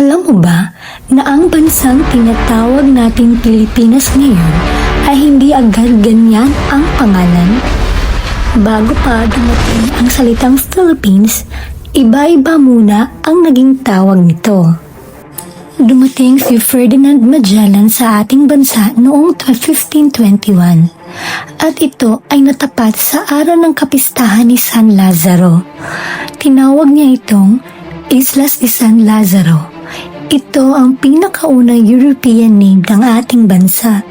Alam mo ba na ang bansang tinatawag nating Pilipinas ngayon ay hindi agad ganyan ang pangalan? Bago pa dumating ang salitang Philippines, iba-iba muna ang naging tawag nito. Dumating si Ferdinand Magellan sa ating bansa noong 1521 at ito ay natapat sa araw ng kapistahan ni San Lazaro. Tinawag niya itong Islas de San Lazaro. Ito ang pinakaunang European name ng ating bansa.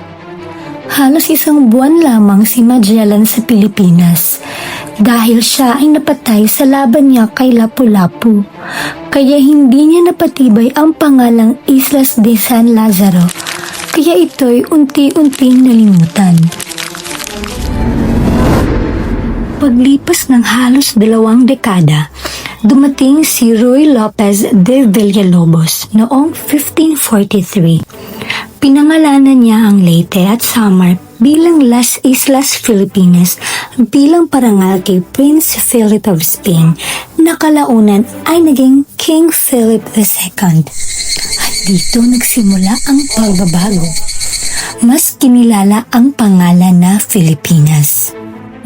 Halos isang buwan lamang si Magellan sa Pilipinas dahil siya ay napatay sa laban niya kay Lapu-Lapu. Kaya hindi niya napatibay ang pangalang Islas de San Lazaro. Kaya ito'y unti-unting nalimutan. Paglipas ng halos dalawang dekada, dumating si Roy Lopez de Villalobos noong 1543. Pinangalanan niya ang Leyte at Samar bilang Las Islas Filipinas bilang parangal kay Prince Philip of Spain na kalaunan ay naging King Philip II. At dito nagsimula ang pagbabago. Mas kinilala ang pangalan na Filipinas.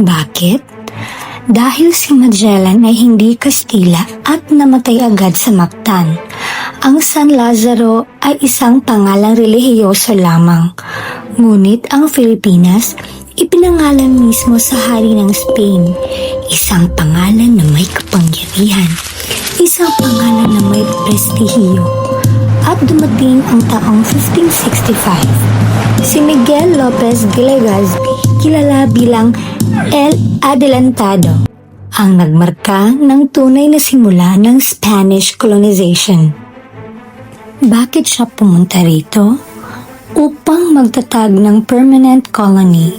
Bakit? Dahil si Magellan ay hindi Kastila at namatay agad sa Mactan. Ang San Lazaro ay isang pangalang relihiyoso lamang. Ngunit ang Pilipinas, ipinangalan mismo sa hari ng Spain. Isang pangalan na may kapangyarihan. Isang pangalan na may prestihiyo. At dumating ang taong 1565. Si Miguel Lopez Legazpi, kilala bilang El Adelantado, ang nagmarka ng tunay na simula ng Spanish colonization. Bakit siya pumunta rito? Upang magtatag ng permanent colony,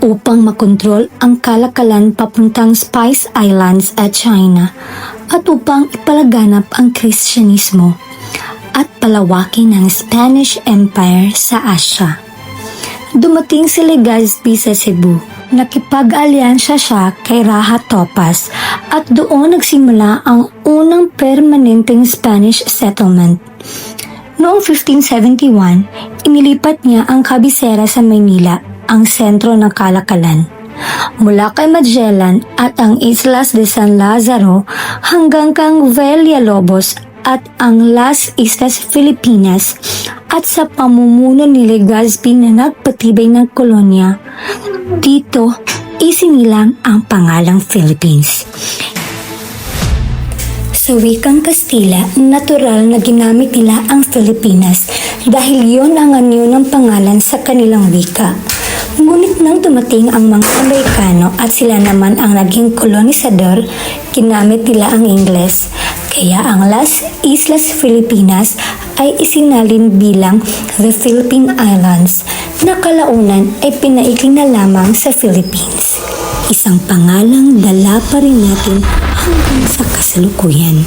upang makontrol ang kalakalan papuntang Spice Islands at China, at upang ipalaganap ang Kristyanismo at palawakin ang Spanish Empire sa Asia. Dumating si Legazpi sa Cebu. Nakipag-alyansya siya kay Raja Topas at doon nagsimula ang unang permanenteng Spanish settlement. Noong 1571, inilipat niya ang kabisera sa Maynila, ang sentro ng kalakalan. Mula kay Magellan at ang Islas de San Lazaro hanggang kang Villalobos at ang Las Islas Filipinas at sa pamumuno ni Legazpi na nagpatibay ng kolonya, dito isinilang ang pangalang Philippines. Sa wikang Kastila, natural na ginamit nila ang Pilipinas dahil yon ang anyo ng pangalan sa kanilang wika. Ngunit nang dumating ang mga Amerikano at sila naman ang naging kolonisador, ginamit nila ang Ingles. Kaya ang Las Islas Filipinas ay isinalin bilang The Philippine Islands na kalaunan ay pinaikling na lamang sa Philippines. Isang pangalang dala pa rin natin hanggang sa kasalukuyan.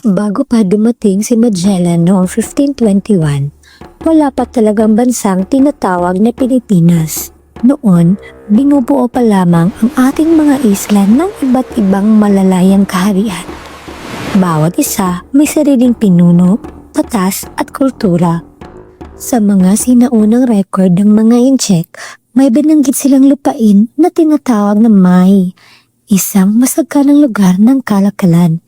Bago pa dumating si Magellan noong 1521, wala pa talagang bansang tinatawag na Pilipinas. Noon, binubuo pa lamang ang ating mga isla ng iba't ibang malalayang kaharian. Bawat isa may sariling pinuno, batas at kultura. Sa mga sinaunang record ng mga incheck, may binanggit silang lupain na tinatawag na May, isang masagkanang lugar ng kalakalan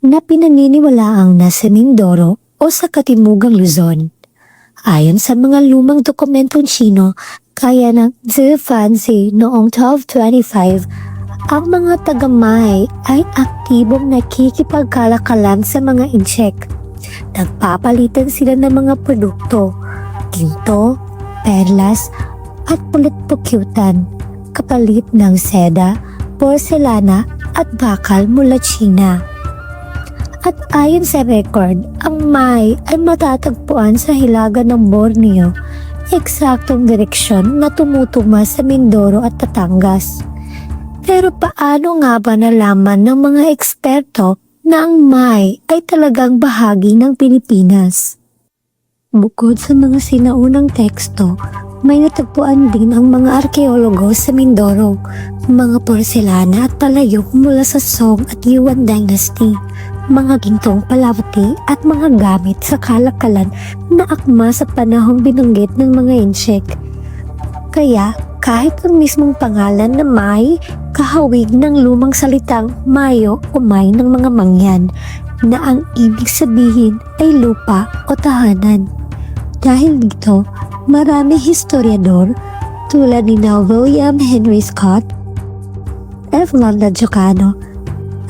na pinaniniwalaang nasa Mindoro o sa Katimugang Luzon. Ayon sa mga lumang dokumentong Chino, kaya ng Zhu Fanzi noong 1225, ang mga taga-May ay aktibong nakikipagkalakalan sa mga insek. Nagpapalitan sila ng mga produkto, ginto, perlas, at pulit-pukyutan, kapalit ng seda, porselana at bakal mula China. At ayon sa record, ang May ay matatagpuan sa hilaga ng Borneo, eksaktong direksyon na tumutuma sa Mindoro at Batangas. Pero paano nga ba nalaman ng mga eksperto na ang May ay talagang bahagi ng Pilipinas? Bukod sa mga sinaunang teksto, may natagpuan din ang mga arkeologo sa Mindoro, mga porselana at palayok mula sa Song at Yuan Dynasty, mga gintong palabuti at mga gamit sa kalakalan na akma sa panahong binanggit ng mga insek. Kaya kahit ang mismong pangalan na May, kahawig ng lumang salitang Mayo o May ng mga mangyan na ang ibig sabihin ay lupa o tahanan. Dahil dito, marami historiador tulad ni na William Henry Scott, F. Landa Jocano,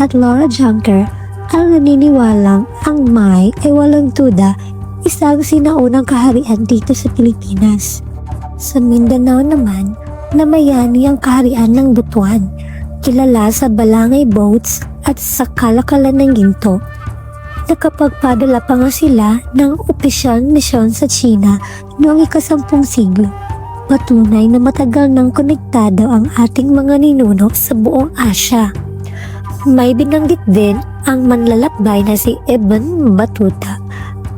at Laura Junker ang naniniwalang ang May ay walang tuda isang sinaunang kaharian dito sa Pilipinas. Sa Mindanao naman, namayani ang kaharian ng Butuan, kilala sa Balangay Boats at sa kalakalan ng ginto. Nakapagpadala pa nga sila ng opisyal misyon sa China noong ikasampung siglo. Patunay na matagal nang konektado ang ating mga ninuno sa buong Asya. May binanggit din ang manlalakbay na si Ibn Batuta,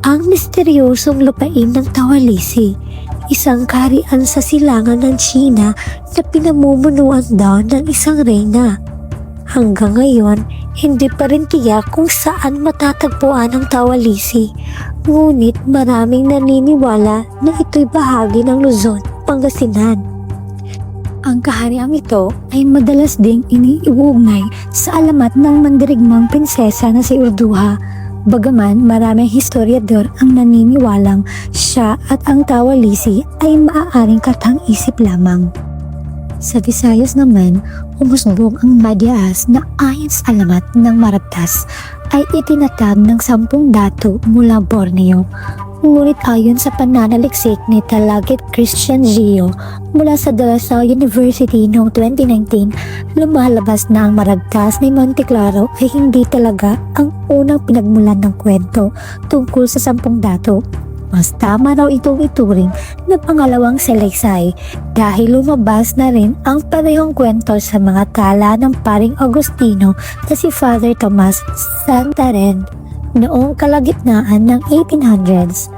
ang misteryosong lupain ng Tawalisi, isang kaharian sa silangan ng China na pinamumunuan daw ng isang reyna. Hanggang ngayon, hindi pa rin tiyak kung saan matatagpuan ang Tawalisi, ngunit maraming naniniwala na ito'y bahagi ng Luzon, Pangasinan. Ang kahariang ito ay madalas ding iniiugnay sa alamat ng mandirigmang prinsesa na si Urduha. Bagaman maraming historiador ang naniniwalang siya at ang Tawalisi ay maaaring katang-isip lamang. Sa Visayas naman, umusbong ang Madias na ayon sa alamat ng Marabtas ay itinatag ng sampung dato mula Borneo Ngunit ayon sa pananaliksik ni Talagit Christian Gio mula sa De La Salle University noong 2019, lumalabas na ang maragtas ni Monte Claro ay hindi talaga ang unang pinagmulan ng kwento tungkol sa sampung dato. Mas tama raw itong ituring na pangalawang seleksay dahil lumabas na rin ang parehong kwento sa mga tala ng paring Agustino na si Father Tomas Santarén noong kalagitnaan ng 1800s.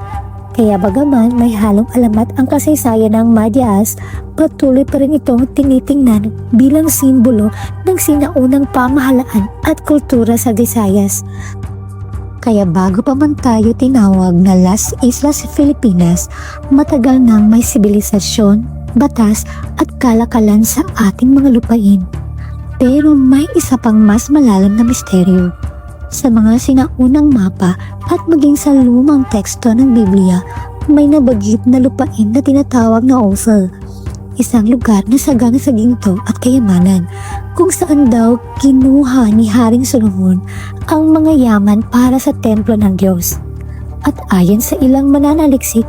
Kaya bagaman may halong alamat ang kasaysayan ng Madias, patuloy pa rin itong tinitingnan bilang simbolo ng sinaunang pamahalaan at kultura sa Visayas. Kaya bago pa man tayo tinawag na Las Islas Filipinas, matagal nang may sibilisasyon, batas at kalakalan sa ating mga lupain. Pero may isa pang mas malalim na misteryo sa mga sinaunang mapa at maging sa lumang teksto ng Biblia, may nabagit na lupain na tinatawag na Ophel. Isang lugar na sagang sa ginto at kayamanan, kung saan daw kinuha ni Haring Solomon ang mga yaman para sa templo ng Diyos. At ayon sa ilang mananaliksik,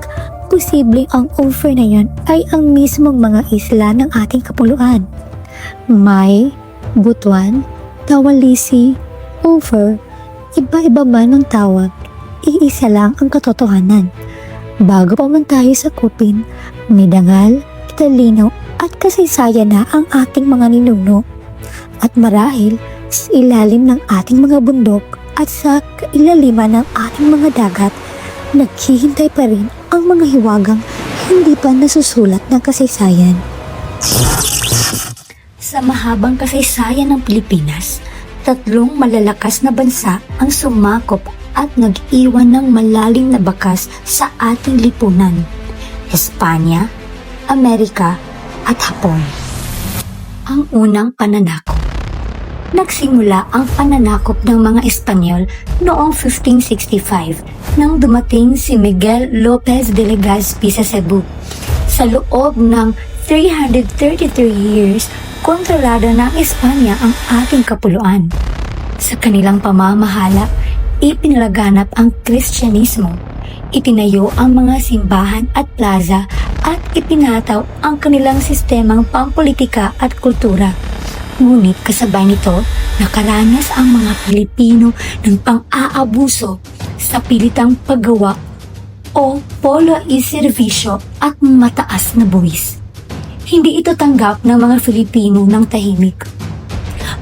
posibleng ang Ophir na yon ay ang mismong mga isla ng ating kapuluan. May, Butuan, Tawalisi, Ophir, iba-iba man ang tawag, iisa lang ang katotohanan. Bago pa man tayo sakupin, may dangal, talino at kasaysayan na ang ating mga ninuno. At marahil sa ilalim ng ating mga bundok at sa kailaliman ng ating mga dagat, naghihintay pa rin ang mga hiwagang hindi pa nasusulat ng kasaysayan. Sa mahabang kasaysayan ng Pilipinas, tatlong malalakas na bansa ang sumakop at nag-iwan ng malalim na bakas sa ating lipunan. Espanya, Amerika at Hapon. Ang unang pananakop. Nagsimula ang pananakop ng mga Espanyol noong 1565 nang dumating si Miguel Lopez de Legazpi sa Cebu. Sa loob ng 333 years, kontrolado ng Espanya ang ating kapuluan. Sa kanilang pamamahala, ipinalaganap ang Kristyanismo. Itinayo ang mga simbahan at plaza at ipinataw ang kanilang sistemang pampolitika at kultura. Ngunit kasabay nito, nakaranas ang mga Pilipino ng pang-aabuso sa pilitang paggawa o polo iservisyo at mataas na buwis. Hindi ito tanggap ng mga Filipino ng tahimik.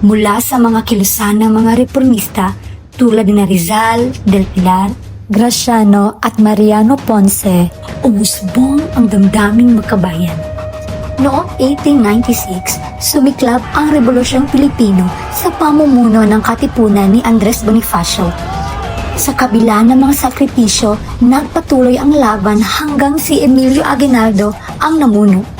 Mula sa mga kilusan ng mga reformista tulad ni Rizal, Del Pilar, Graciano at Mariano Ponce, umusbong ang damdaming magkabayan. Noong 1896, sumiklab ang Rebolusyong Pilipino sa pamumuno ng Katipunan ni Andres Bonifacio. Sa kabila ng mga sakripisyo, nagpatuloy ang laban hanggang si Emilio Aguinaldo ang namuno.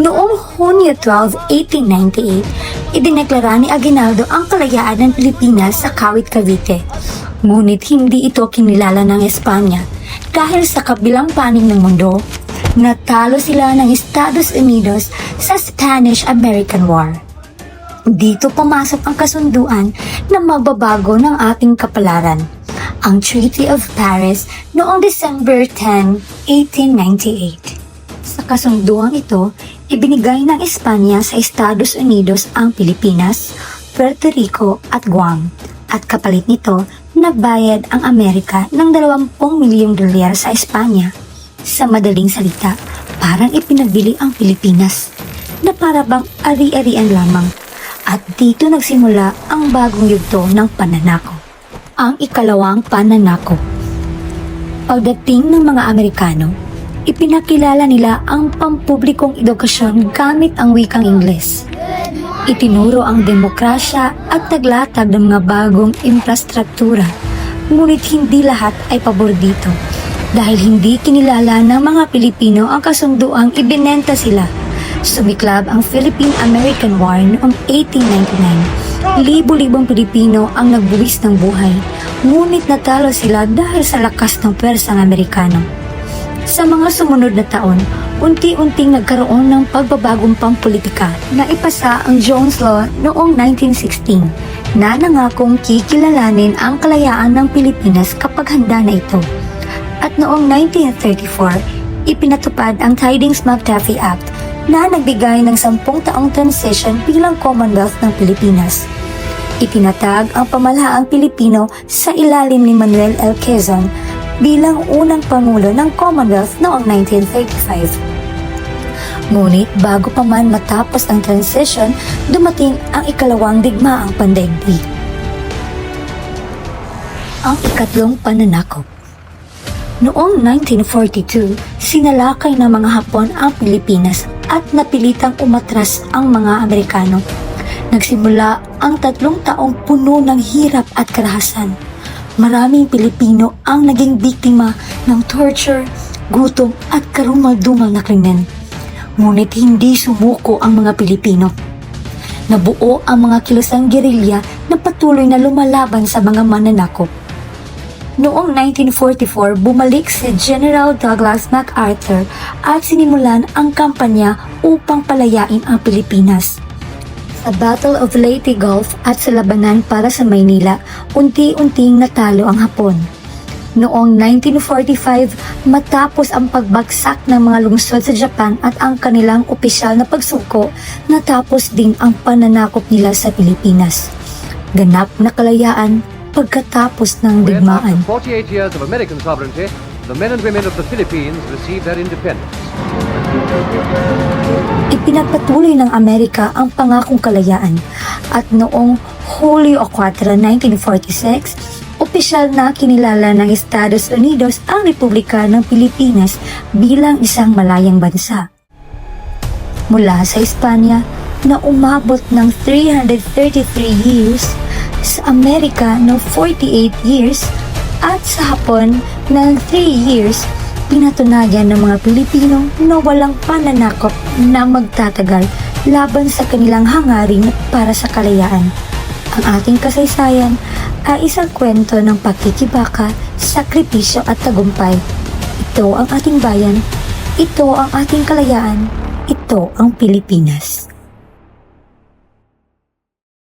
Noong Hunyo 12, 1898, idineklara ni Aguinaldo ang kalayaan ng Pilipinas sa Kawit Cavite. Ngunit hindi ito kinilala ng Espanya dahil sa kabilang panig ng mundo, natalo sila ng Estados Unidos sa Spanish-American War. Dito pumasok ang kasunduan na magbabago ng ating kapalaran, ang Treaty of Paris noong December 10, 1898. Sa kasunduang ito, ibinigay ng Espanya sa Estados Unidos ang Pilipinas, Puerto Rico at Guam. At kapalit nito, nagbayad ang Amerika ng 20 milyong dolyar sa Espanya. Sa madaling salita, parang ipinabili ang Pilipinas na para bang ari-arian lamang. At dito nagsimula ang bagong yugto ng pananako. Ang ikalawang pananako. Pagdating ng mga Amerikano, ipinakilala nila ang pampublikong edukasyon gamit ang wikang Ingles. Itinuro ang demokrasya at taglatag ng mga bagong infrastruktura. Ngunit hindi lahat ay pabor dito dahil hindi kinilala ng mga Pilipino ang kasunduang ibinenta sila. Sumiklab ang Philippine-American War noong 1899. Libo-libong Pilipino ang nagbuwis ng buhay, ngunit natalo sila dahil sa lakas ng pwersang Amerikano. Sa mga sumunod na taon, unti-unting nagkaroon ng pagbabagong pampolitika na ipasa ang Jones Law noong 1916 na nangakong kikilalanin ang kalayaan ng Pilipinas kapag handa na ito. At noong 1934, ipinatupad ang Tidings-McDuffie Act na nagbigay ng sampung taong transition bilang Commonwealth ng Pilipinas. Itinatag ang pamalahaang Pilipino sa ilalim ni Manuel L. Quezon bilang unang pangulo ng Commonwealth noong 1935. Ngunit bago pa man matapos ang transition, dumating ang ikalawang digmaang pandaigdig. Ang ikatlong pananakop. Noong 1942, sinalakay ng mga Hapon ang Pilipinas at napilitang umatras ang mga Amerikano. Nagsimula ang tatlong taong puno ng hirap at karahasan. Maraming Pilipino ang naging biktima ng torture, gutom at karumal-dumal na krimen. Ngunit hindi sumuko ang mga Pilipino. Nabuo ang mga kilusang gerilya na patuloy na lumalaban sa mga mananakop. Noong 1944, bumalik si General Douglas MacArthur at sinimulan ang kampanya upang palayain ang Pilipinas. Sa Battle of Leyte Gulf at sa labanan para sa Maynila, unti-unting natalo ang Hapon. Noong 1945, matapos ang pagbagsak ng mga lungsod sa Japan at ang kanilang opisyal na pagsuko, natapos din ang pananakop nila sa Pilipinas. Ganap na kalayaan pagkatapos ng digmaan. after 48 years of American sovereignty, the men and women of the Philippines received their independence. Ipinagpatuloy ng Amerika ang pangakong kalayaan at noong Hulyo 4, 1946, opisyal na kinilala ng Estados Unidos ang Republika ng Pilipinas bilang isang malayang bansa. Mula sa Espanya na umabot ng 333 years, sa Amerika ng 48 years at sa Hapon ng 3 years pinatunayan ng mga Pilipino na walang pananakop na magtatagal laban sa kanilang hangarin para sa kalayaan. Ang ating kasaysayan ay isang kwento ng pagkikibaka, sakripisyo at tagumpay. Ito ang ating bayan, ito ang ating kalayaan, ito ang Pilipinas.